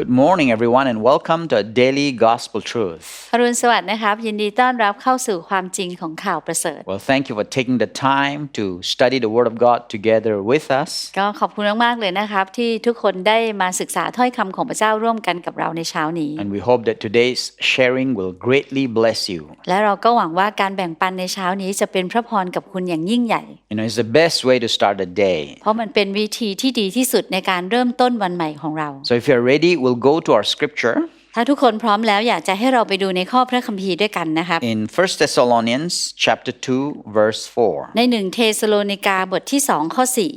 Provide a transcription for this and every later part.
Good morning, everyone, and welcome to Daily Gospel Truth. อรุณสวัสดิ์นะครับ ยินดีต้อนรับเข้าสู่ความจริงของข่าวประเสริฐ Well, thank you for taking the time to study the Word of God together with us. ก็ขอบคุณมาก ๆ เลยนะครับ ที่ทุกคนได้มาศึกษาถ้อยคำของพระเจ้าร่วมกันกับเราในเช้านี้ And we hope that today's sharing will greatly bless you. และเราก็หวังว่าการแบ่งปันในเช้านี้จะเป็นพระพรกับคุณอย่างยิ่งใหญ่ You know, it's the best way to start a day. เพราะมันเป็นวิธีที่ดีที่สุดในการเริ่มต้นวันใหม่ของเรา So, if you're ready, we'll go to our scripture ถ้าทุกคนพร้อมแล้วอยากจะให้เราไปดูในข้อพระคัมภีร์ด้วยกันนะครับ in 1 Thessalonians chapter 2, verse 4. ในหนึ่งเทสโลนิกาบทที่สองข้อสี่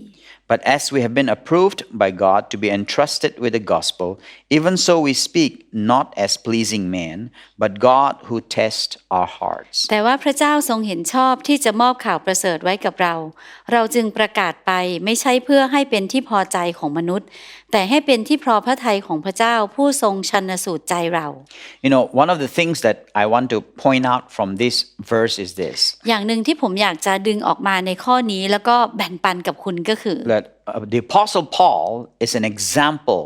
But as we have been approved by God to be entrusted with the gospel, even so we speak not as pleasing men, but God who tests our hearts. แต่ว่าพระเจ้าทรงเห็นชอบที่จะมอบข่าวประเสริฐไว้กับเรา เราจึงประกาศไปไม่ใช่เพื่อให้เป็นที่พอใจของมนุษย์ แต่ให้เป็นที่พอพระทัยของพระเจ้าผู้ทรงชันสูตรใจเรา You know, one of the things that I want to point out from this verse is this อย่างหนึ่งที่ผมอยากจะดึงออกมาในข้อนี้แล้วก็แบ่งปันกับคุณก็คือ that uh, the Apostle Paul is an example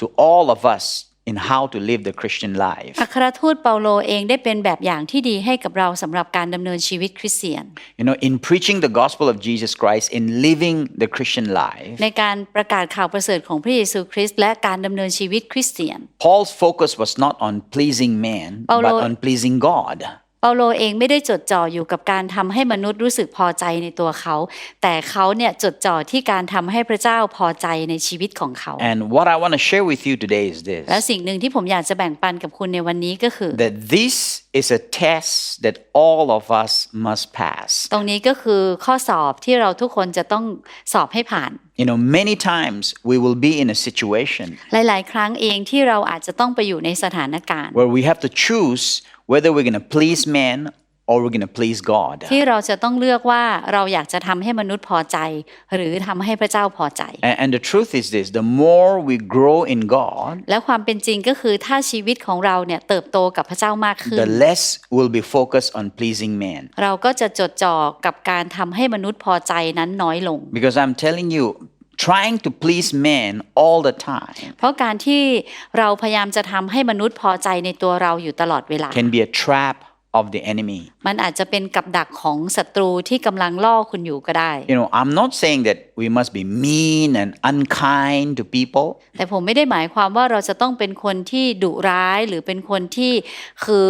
to all of us in how to live the Christian life. อัครทูตเปาโลเองได้เป็นแบบอย่างที่ดีให้กับเราสำหรับการดำเนินชีวิตคริสเตียน You know, in preaching the gospel of Jesus Christ, in living the Christian life, ในการประกาศข่าวประเสริฐของพระเยซูคริสต์และการดำเนินชีวิตคริสเตียน Paul's focus was not on pleasing man, Paulo- but on pleasing God. เปาโลเองไม่ได้จดจ่ออยู่กับการทำให้มนุษย์รู้สึกพอใจในตัวเขา แต่เขาเนี่ยจดจ่อที่การทำให้พระเจ้าพอใจในชีวิตของเขา And what I want to share with you today is และ this สิ่งหนึ่งที่ผมอยากจะแบ่งปันกับคุณในวันนี้ก็คือ that this is a test that all of us must pass. ตรงนี้ก็คือข้อสอบที่เราทุกคนจะต้องสอบให้ผ่าน You know, many times we will be in a situation หลาย ๆ ครั้งเองที่เราอาจจะต้องไปอยู่ในสถานการณ์ where we have to choose whether we're going to please man or we're going to please God. ที่เราจะต้องเลือกว่าเราอยากจะทำให้มนุษย์พอใจ หรือทำให้พระเจ้าพอใจ And, and the truth is this the more we grow in God, และความเป็นจริงก็คือถ้าชีวิตของเราเนี่ยเติบโตกับพระเจ้ามากขึ้น the less we'll be focused on pleasing man. เราก็จะจดจ่อกับการทำให้มนุษย์พอใจนั้นน้อยลง Because I'm telling you, trying to please man all the time เพราะการที่เราพยายามจะทำให้มนุษย์พอใจในตัวเราอยู่ตลอดเวลา can be a trap of the enemy. มันอาจจะเป็นกับดักของศัตรูที่กำลังล่อคุณอยู่ก็ได้ You know, I'm not saying that we must be mean and unkind to people. แต่ผมไม่ได้หมายความว่าเราจะต้องเป็นคนที่ดุร้ายหรือเป็นคนที่คือ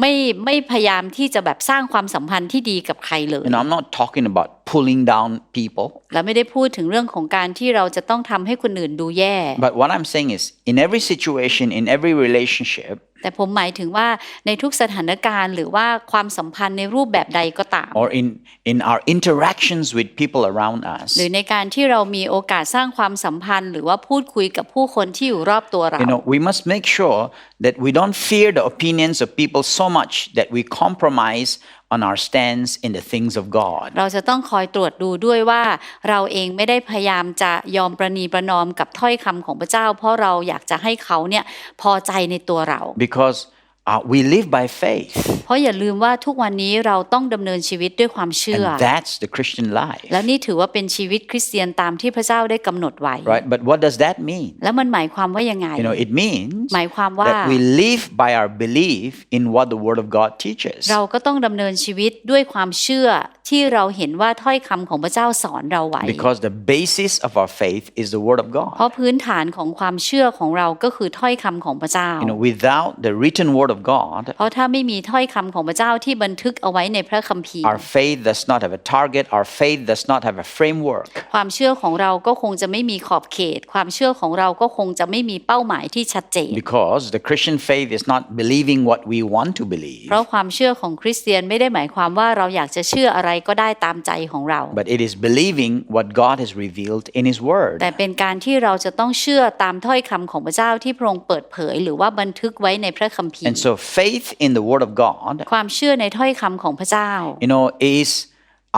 ไม่ไม่พยายามที่จะแบบสร้างความสัมพันธ์ที่ดีกับใครเลย You know, I'm not talking about pulling down people. และไม่ได้พูดถึงเรื่องของการที่เราจะต้องทำให้คนอื่นดูแย่ But what I'm saying is, in every situation, in every relationship, แต่ผมหมายถึงว่าในทุกสถานการณ์หรือว่าความสัมพันธ์ในรูปแบบใดก็ตาม or in, in our interactions with people around us, หรือในการที่เรามีโอกาสสร้างความสัมพันธ์ หรือว่าพูดคุยกับผู้คนที่อยู่รอบตัวเรา you know, we must make sure that we don't fear the opinions of people so much that we compromise on our stance in the things of God. เราจะต้องคอยตรวจดูด้วยว่าเราเองไม่ได้พยายามจะยอมประนีประนอมกับถ้อยคำของพระเจ้า เพราะเราอยากจะให้เขาเนี่ยพอใจในตัวเรา Because uh, we live by faith, เพราะอย่าลืมว่าทุกวันนี้เราต้องดำเนินชีวิตด้วยความเชื่อ and that's the Christian life, และนี่ถือว่าเป็นชีวิตคริสเตียนตามที่พระเจ้าได้กำหนดไว้ right? But what does that mean? แล้วมันหมายความว่ายังไง You know, it means หมายความว่า that we live by our belief in what the Word of God teaches. เราก็ต้องดำเนินชีวิตด้วยความเชื่อที่เราเห็นว่าถ้อยคำของพระเจ้าสอนเราไว้ Because the basis of our faith is the Word of เพ God. ราะพื้นฐานของความเชื่อของเราก็คือถ้อยคำของพระเจ้า You know, without the written Word of God, เพราะถ้าไม่มีถ้อยคำของพระเจ้าที่บันทึกเอาไว้ในพระคัมภีร์ our faith does not have a target, our faith does not have a framework. ความเชื่อของเราก็คงจะไม่มีขอบเขต ความเชื่อของเราก็คงจะไม่มีเป้าหมายที่ชัดเจน Because the Christian faith is not believing what we want to believe, เพราะความเชื่อของคริสเตียนไม่ได้หมายความว่าเราอยากจะเชื่ออะไรก็ได้ตามใจของเรา but it is believing what God has revealed in His Word. แต่เป็นการที่เราจะต้องเชื่อตามถ้อยคำของพระเจ้าที่พระองค์เปิดเผย หรือว่าบันทึกไว้ในพระคัมภี And ร์ so, faith in the Word of God, ความเชื่อในถ้อยคำของพระเจ้า you know, is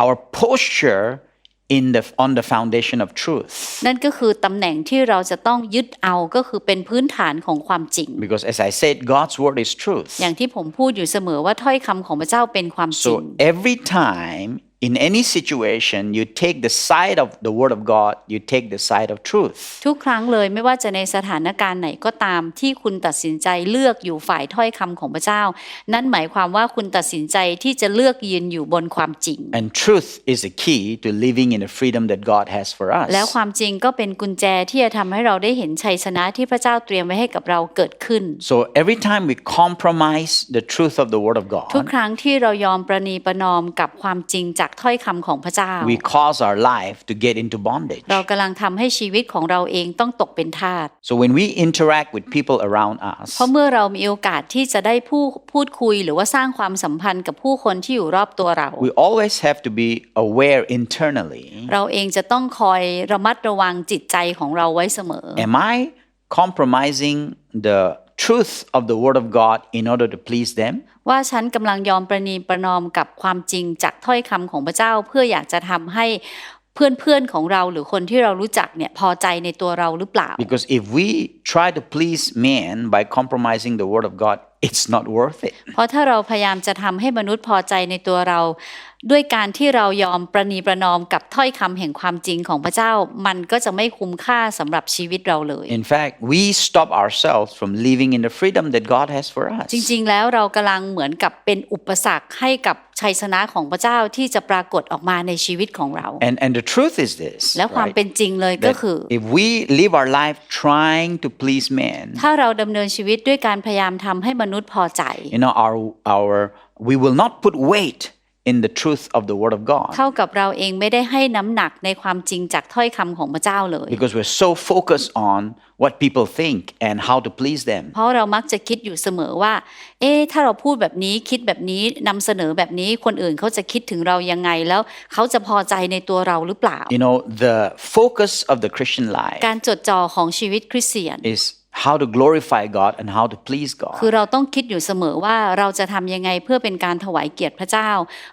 our posture in the on the foundation of truth. นั่นก็คือตำแหน่งที่เราจะต้องยึดเอาก็คือเป็นพื้นฐานของความจริง Because as I said, God's word is truth. อย่างที่ผมพูดอยู่เสมอว่าถ้อยคำของพระเจ้าเป็นความจริง So every time in any situation, you take the side of the Word of God, you take the side of truth. ทุกครั้งเลยไม่ว่าจะในสถานการณ์ไหนก็ตามที่คุณตัดสินใจเลือกอยู่ฝ่ายถ้อยคำของพระเจ้า นั่นหมายความว่าคุณตัดสินใจที่จะเลือกยืนอยู่บนความจริง And truth is the key to living in the freedom that God has for แล้ว us. ความจริงก็เป็นกุญแจที่จะทำให้เราได้เห็นชัยชนะที่พระเจ้าเตรียมไว้ให้กับเราเกิดขึ้น So every time we compromise the truth of the Word of ทุก God, ครั้งที่เรายอมประนีประนอมกับความจริงจากถ้อยคำของพระเจ้า we cause our life to get into bondage. เรากำลังทำให้ชีวิตของเราเองต้องตกเป็นทาส So when we interact with people around us, เพราะเมื่อเรามีโอกาสที่จะได้พูดพูดคุยหรือว่าสร้างความสัมพันธ์กับผู้คนที่อยู่รอบตัวเรา we always have to be aware internally. เราเองจะต้องคอยระมัดระวังจิตใจของเราไว้เสมอ Am I compromising the truth of the Word of God in order to please them? ว่าฉันกำลังยอมประนีประนอมกับความจริงจากถ้อยคำของพระเจ้าเพื่ออยากจะทำให้เพื่อนๆของเราหรือคนที่เรารู้จักเนี่ยพอใจในตัวเราหรือเปล่า Because if we try to please man by compromising the Word of God, it's not worth it. เพราะถ้าเราพยายามจะทำให้มนุษย์พอใจในตัวเรา ด้วยการที่เรายอมประนีประนอมกับถ้อยคำแห่งความจริงของพระเจ้า มันก็จะไม่คุ้มค่าสำหรับชีวิตเราเลย In fact, we stop ourselves from living in the freedom that God has for us. จริง ๆ แล้วเรากำลังเหมือนกับเป็นอุปสรรคให้กับชัยชนะของพระเจ้าที่จะปรากฏออกมาในชีวิตของเรา And, and the truth is this และความ right? เป็นจริงเลยก็ that คือ if we live our life trying to please man, ถ้าเราดำเนินชีวิตด้วยการพยายามทำให้มนุษย์พอใจ you know, our, our, we will not put weight in the truth of the Word of God เท่ากับเราเองไม่ได้ให้น้ำหนักในความจริงจากถ้อยคำของพระเจ้าเลย because we're so focused on what people think and how to please them. เพราะเรามักจะคิดอยู่เสมอว่า เอ๊ะถ้าเราพูดแบบนี้คิดแบบนี้นำเสนอแบบนี้คนอื่นเขาจะคิดถึงเรายังไงแล้วเขาจะพอใจในตัวเราหรือเปล่า You know, the focus of the Christian life การจดจ่อของชีวิตคริสเตียน is how to glorify God and how to please คือ God. เราต้องคิดอยู่เสมอว่าเราจะทำยังไงเพื่อเป็นการถวายเกียรติพระเจ้า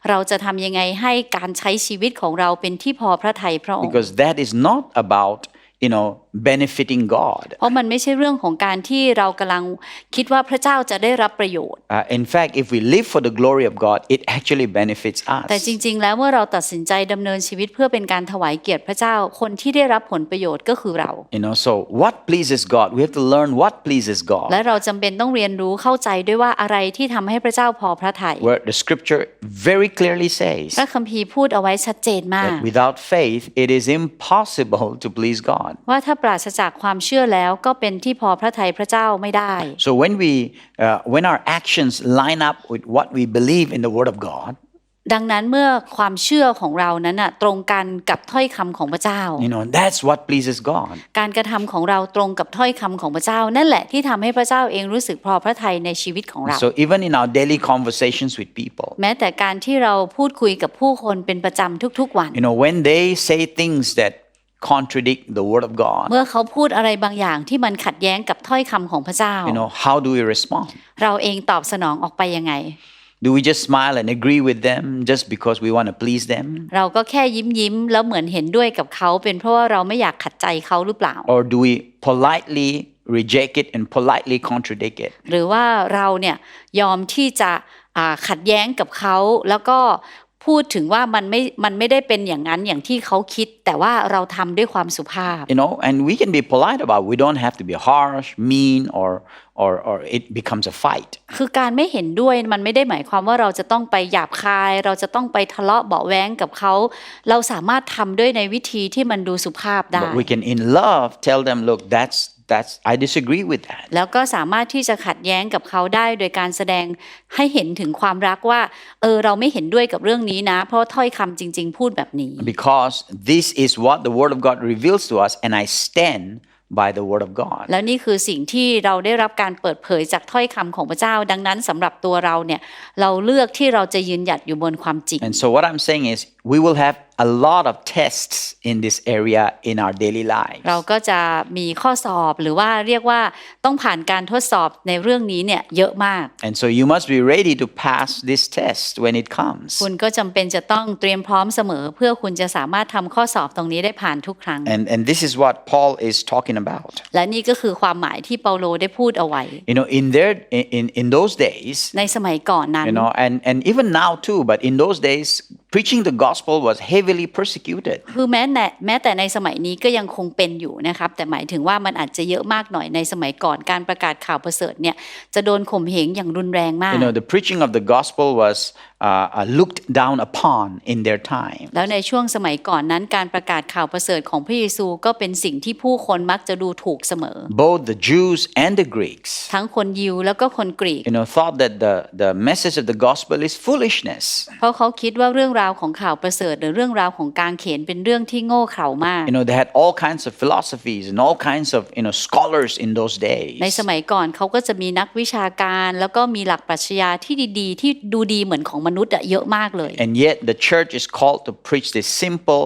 เราจะทำยังไงให้การใช้ชีวิตของเราเป็นที่พอพระทัยพระองค์ Because that is not about, you know, benefiting God. เพราะมันไม่ใช่เรื่องของการที่เรากำลังคิดว่าพระเจ้าจะได้รับประโยชน์ Uh, in fact, if we live for the glory of God, it actually benefits แต่ us. จริง ๆ แล้วเมื่อเราตัดสินใจดำเนินชีวิตเพื่อเป็นการถวายเกียรติพระเจ้าคนที่ได้รับผลประโยชน์ก็คือเรา You know, so what pleases God? We have to learn what pleases และ God. เราจำเป็นต้องเรียนรู้เข้าใจด้วยว่าอะไรที่ทำให้พระเจ้าพอพระทัย Where the scripture very clearly says พระคัมภีร์พูดเอาไว้ชัดเจนมาก that without faith, it is impossible to please God. ว่าถ้าปราศจากความเชื่อแล้วก็เป็นที่พอพระทัยพระเจ้าไม่ได้ So when we, uh, when our actions line up with what we believe in the Word of God, ดังนั้นเมื่อความเชื่อของเรานั้นน่ะตรงกันกับถ้อยคำของพระเจ้า you know, that's what pleases God. การกระทำของเราตรงกับถ้อยคำของพระเจ้า นั่นแหละที่ทำให้พระเจ้าเองรู้สึกพอพระทัยในชีวิตของเรา So even in our daily conversations with people, แม้แต่การที่เราพูดคุยกับผู้คนเป็นประจำทุกๆวัน you know, when they say things that contradict the Word of God, เมื่อเขาพูดอะไรบางอย่างที่มันขัดแย้งกับถ้อยคำของพระเจ้า you know, how do we respond? เราเองตอบสนองออกไปยังไง Do we just smile and agree with them just because we want to please them? เราก็แค่ยิ้มยิ้มๆแล้วเหมือนเห็นด้วยกับเขาเป็นเพราะว่าเราไม่อยากขัดใจเขาหรือเปล่า Or do we politely reject it and politely contradict it? หรือว่าเราเนี่ยยอมที่จะอ่าขัดแย้งกับเขาแล้วก็ พูดถึงว่ามันไม่มันไม่ได้เป็นอย่างนั้นอย่างที่เขาคิด แต่ว่าเราทำด้วยความสุภาพ You know, and we can be polite about it. We don't have to be harsh, mean, or, or, or it becomes a fight. คือการไม่เห็นด้วยมันไม่ได้หมายความว่าเราจะต้องไปหยาบคาย เราจะต้องไปทะเลาะเบาะแว้งกับเขา เราสามารถทำด้วยในวิธีที่มันดูสุภาพได้ But we can, in love, tell them, look, that's, that's, I disagree with that. แล้วก็สามารถที่จะขัดแย้งกับเขาได้โดยการแสดงให้เห็นถึงความรักว่าเออเราไม่เห็นด้วยกับเรื่องนี้นะ เพราะถ้อยคำจริง ๆ พูดแบบนี้ Because this is what the Word of God reveals to us, and I stand by the Word of God. แล้วนี่คือสิ่งที่เราได้รับการเปิดเผยจากถ้อยคำของพระเจ้า ดังนั้นสำหรับตัวเราเนี่ยเราเลือกที่เราจะยืนหยัดอยู่บนความจริง And so, what I'm saying is, we will have a lot of tests in this area in our daily lives. เราก็จะมีข้อสอบหรือว่าเรียกว่าต้องผ่านการทดสอบในเรื่องนี้เนี่ยเยอะมาก And so you must be ready to pass this test when it comes. คุณก็จำเป็นจะต้องเตรียมพร้อมเสมอ เพื่อคุณจะสามารถทำข้อสอบตรงนี้ได้ผ่านทุกครั้ง And, and this is what Paul is talking about. และนี่ก็คือความหมายที่เปาโลได้พูดเอาไว้ You know, in their in, in those days, ในสมัยก่อนนั้น you know, and, and even now too, but in those days, preaching the gospel was heavily persecuted. คือแม้แต่แม้แต่ในสมัยนี้ก็ยังคงเป็นอยู่นะครับ แต่หมายถึงว่ามันอาจจะเยอะมากหน่อยในสมัยก่อนการประกาศข่าวประเสริฐเนี่ยจะโดนข่มเหงอย่างรุนแรงมาก You know, the preaching of the gospel was uh, uh, looked down upon in their time. แล้วในช่วงสมัยก่อนนั้นการประกาศข่าวประเสริฐของพระเยซูก็เป็นสิ่งที่ผู้คนมักจะดูถูกเสมอ Both the Jews and the Greeks, ทั้งคนยิวแล้วก็คนกรีก you know, thought that the, the message of the gospel is foolishness. เพราะเขาคิดว่าเรื่องราวของข่าวประเสริฐหรือเรื่องราวของการเขียนเป็นเรื่องที่โง่เขลามาก You know, they had all kinds of philosophies and all kinds of, you know, scholars in those ใน days. สมัยก่อนเขาก็จะมีนักวิชาการแล้วก็มีหลักปรัชญาที่ดีๆ ที่ดูดีเหมือนของมนุษย์อะเยอะมากเลย And yet the church is called to preach this simple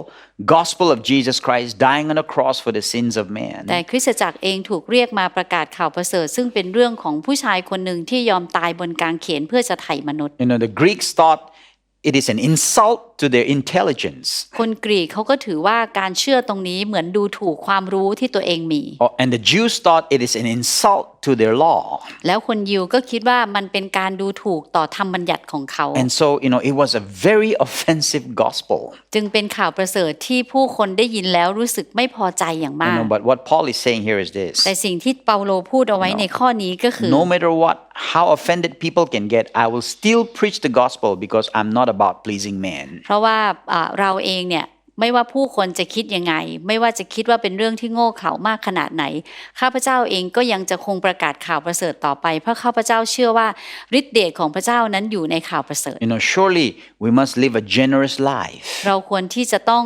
gospel of Jesus Christ dying on a cross for the sins of man. แต่คริสตจักรเองถูกเรียกมาประกาศข่าวประเสริฐซึ่งเป็นเรื่องของผู้ชายคนหนึ่งที่ยอมตายบนกางเขนเพื่อจะไถ่มนุษย์ You know, the Greeks thought it is an insult to their intelligence. คนกรีกเขาก็ถือว่าการเชื่อตรงนี้เหมือนดูถูกความรู้ที่ตัวเองมี Or- And the Jews thought it is an insult to their law. แล้วคนยิวก็คิดว่ามันเป็นการดูถูกต่อธรรมบัญญัติของเขา And so, you know, it was a very offensive gospel. จึงเป็นข่าวประเสริฐที่ผู้คนได้ยินแล้วรู้สึกไม่พอใจอย่าง You มาก know, but what Paul is saying here is แต่ this สิ่งที่เปาโลพูดเอาไว้ในข้อนี้ก็คือ no matter what, how offended people can get, I will still preach the gospel because I'm not about pleasing man. เพราะว่าอ่าเราเองเนี่ย ไม่ว่าผู้คนจะคิดยังไง ไม่ว่าจะคิดว่าเป็นเรื่องที่โง่เขลามากขนาดไหน ข้าพเจ้าเองก็ยังจะคงประกาศข่าวประเสริฐต่อไป เพราะข้าพเจ้าเชื่อว่าฤทธิเดชของพระเจ้านั้นอยู่ในข่าวประเสริฐ You know, surely we must live a generous life. เราควรที่จะต้อง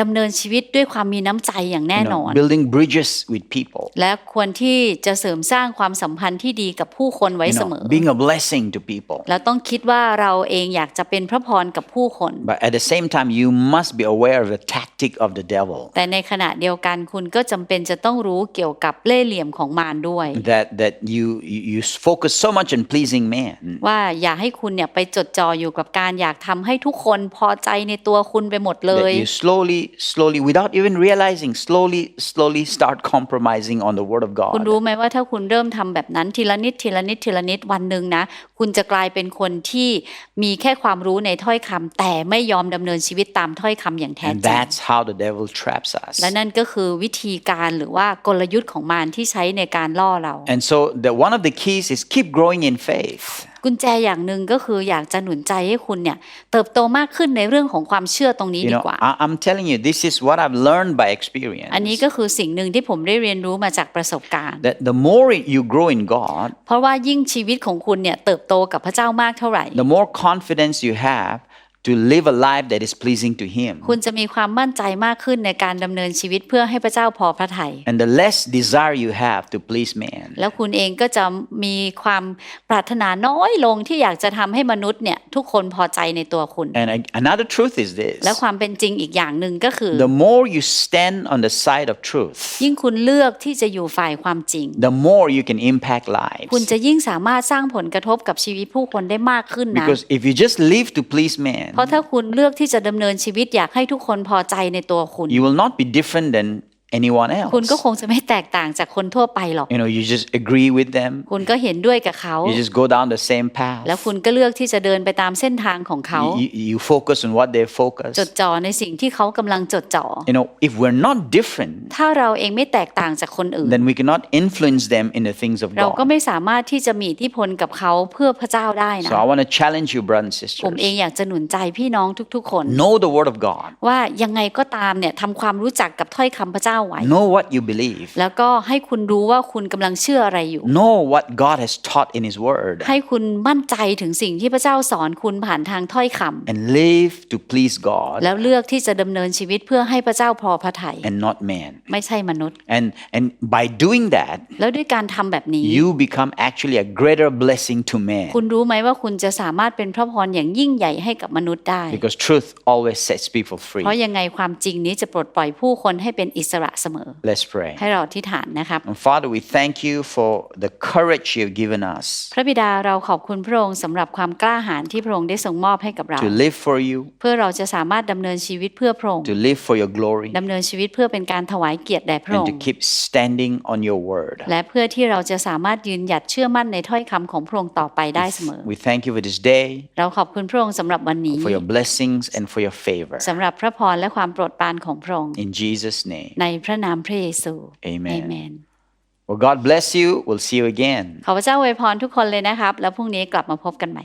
ดำเนินชีวิตด้วยความมีน้ำใจอย่างแน่ You นอน know, building bridges with people. และควรที่จะเสริมสร้างความสัมพันธ์ที่ดีกับผู้คนไว้ You เสม know, อ being a blessing to people. แล้วต้องคิดว่าเราเองอยากจะเป็นพระพรกับผู้คน But at the same time, you must be aware of the tactic of the devil. แต่ในขณะเดียวกันคุณก็จำเป็นจะต้องรู้เกี่ยวกับเล่ห์เหลี่ยมของมารด้วย That that you you you focus so much on pleasing man ว่าอย่าให้คุณเนี่ยไปจดจ่ออยู่กับการอยากทำให้ทุกคนพอใจในตัวคุณไปหมดเลย that you slowly, slowly, without even realizing, slowly, slowly start compromising on the word of คุณ God. รู้ไหมว่าถ้าคุณเริ่มทำแบบนั้นทีละนิดทีละนิดทีละนิดวันหนึ่งนะ คุณจะกลายเป็นคนที่มีแค่ความรู้ในถ้อยคำแต่ไม่ยอมดำเนินชีวิตตามถ้อยคำอย่างแท้ And จริง that's how the devil traps us. และนั่นก็คือวิธีการหรือว่ากลยุทธ์ของมารที่ใช้ในการล่อเรา And so the one of the keys is keep growing in faith. กุญแจอย่างหนึ่งก็คืออยากจะหนุนใจให้คุณเนี่ยเติบโตมากขึ้นในเรื่องของความเชื่อตรงนี้ You ดี know, กว่า I, I'm telling you, this is what I've learned by experience. อันนี้ก็คือสิ่งหนึ่งที่ผมได้เรียนรู้มาจากประสบการณ์ That the more you grow in God, เพราะว่ายิ่งชีวิตของคุณเนี่ยเติบโตกับพระเจ้ามากเท่าไหร่ the more confidence you have to live a life that is pleasing to Him. คุณจะมีความมั่นใจมากขึ้นในการดำเนินชีวิตเพื่อให้พระเจ้าพอพระทัย And the less desire you have to please man. แล้วคุณเองก็จะมีความปรารถนาน้อยลงที่อยากจะทำให้มนุษย์เนี่ยทุกคนพอใจในตัวคุณ And a- another truth is this และความเป็นจริงอีกอย่างหนึ่งก็คือ the more you stand on the side of truth, ยิ่งคุณเลือกที่จะอยู่ฝ่ายความจริง the more you can impact คุณ lives. จะยิ่งสามารถสร้างผลกระทบกับชีวิตผู้คนได้มากขึ้นนะ Because if you just live to please man, เพราะถ้าคุณเลือกที่จะดำเนินชีวิตอยากให้ทุกคนพอใจในตัวคุณ you will not be different than anyone คุณก็ else. คงจะไม่แตกต่างจากคนทั่วไปหรอก You know, you just agree with them, คุณก็เห็นด้วยกับเขา you just go down the same แล้ว path. คุณก็เลือกที่จะเดินไปตามเส้นทางของเขา You, you focus on what they focus. จดจ่อในสิ่งที่เขากำลังจดจ่อ You know, if we're not different, ถ้าเราเองไม่แตกต่างจากคนอื่น then we cannot influence them in the things of เราก็ God. ไม่สามารถที่จะมีอิทธิพลกับเขาเพื่อพระเจ้าได้นะ So I want to challenge you, brothers and ผมเอง sisters. อยากจะหนุนใจพี่น้องทุกๆคน Know the word of God. ว่ายังไงก็ตามเนี่ยทำความรู้จักกับถ้อยคำพระเจ้าจ้าไว้ Know what you believe. แล้วก็ให้คุณรู้ว่าคุณกำลังเชื่ออะไรอยู่ Know what God has taught in His Word. ให้คุณมั่นใจถึงสิ่งที่พระเจ้าสอนคุณผ่านทางถ้อยคำ And live to please God แล้วเลือกที่จะดำเนินชีวิตเพื่อให้พระเจ้าพอพระทัย and not man. ไม่ใช่มนุษย์ And, and by doing that, แล้วด้วยการทำแบบนี้ you become actually a greater blessing to man. คุณรู้ไหมว่าคุณจะสามารถเป็นพระพรอย่างยิ่งใหญ่ให้กับมนุษย์ได้ Because truth always sets people free. เพราะยังไงความจริงนี้จะปลดปล่อยผู้คนให้เป็นอิสระเสมอ Let's pray. ให้เราอธิษฐานนะครับ And Father, we thank you for the courage you've given us พระบิดาเราขอบคุณพระองค์สำหรับความกล้าหาญที่พระองค์ได้ทรงมอบให้กับเรา to live for you, เพื่อเราจะสามารถดำเนินชีวิตเพื่อพระองค์ to live for your glory, ดำเนินชีวิตเพื่อเป็นการถวายเกียรติแด่พระอ and ง to ค์ keep standing on your word. และเพื่อที่เราจะสามารถยืนหยัดเชื่อมั่นในถ้อยคำของพระองค์ต่อไปได้เสมอ We thank you for this day, เราขอบคุณพระองค์สำหรับวันนี้ for your blessings, and for your favor. สำหรับพระพรและความโปรดปรานของพระองค์ In Jesus' name. ในพระนามพระเยซู Amen. Amen Well, God bless you. We'll see you again. ขอพระเจ้าอวยพรทุกคนเลยนะครับ แล้วพรุ่งนี้กลับมาพบกันใหม่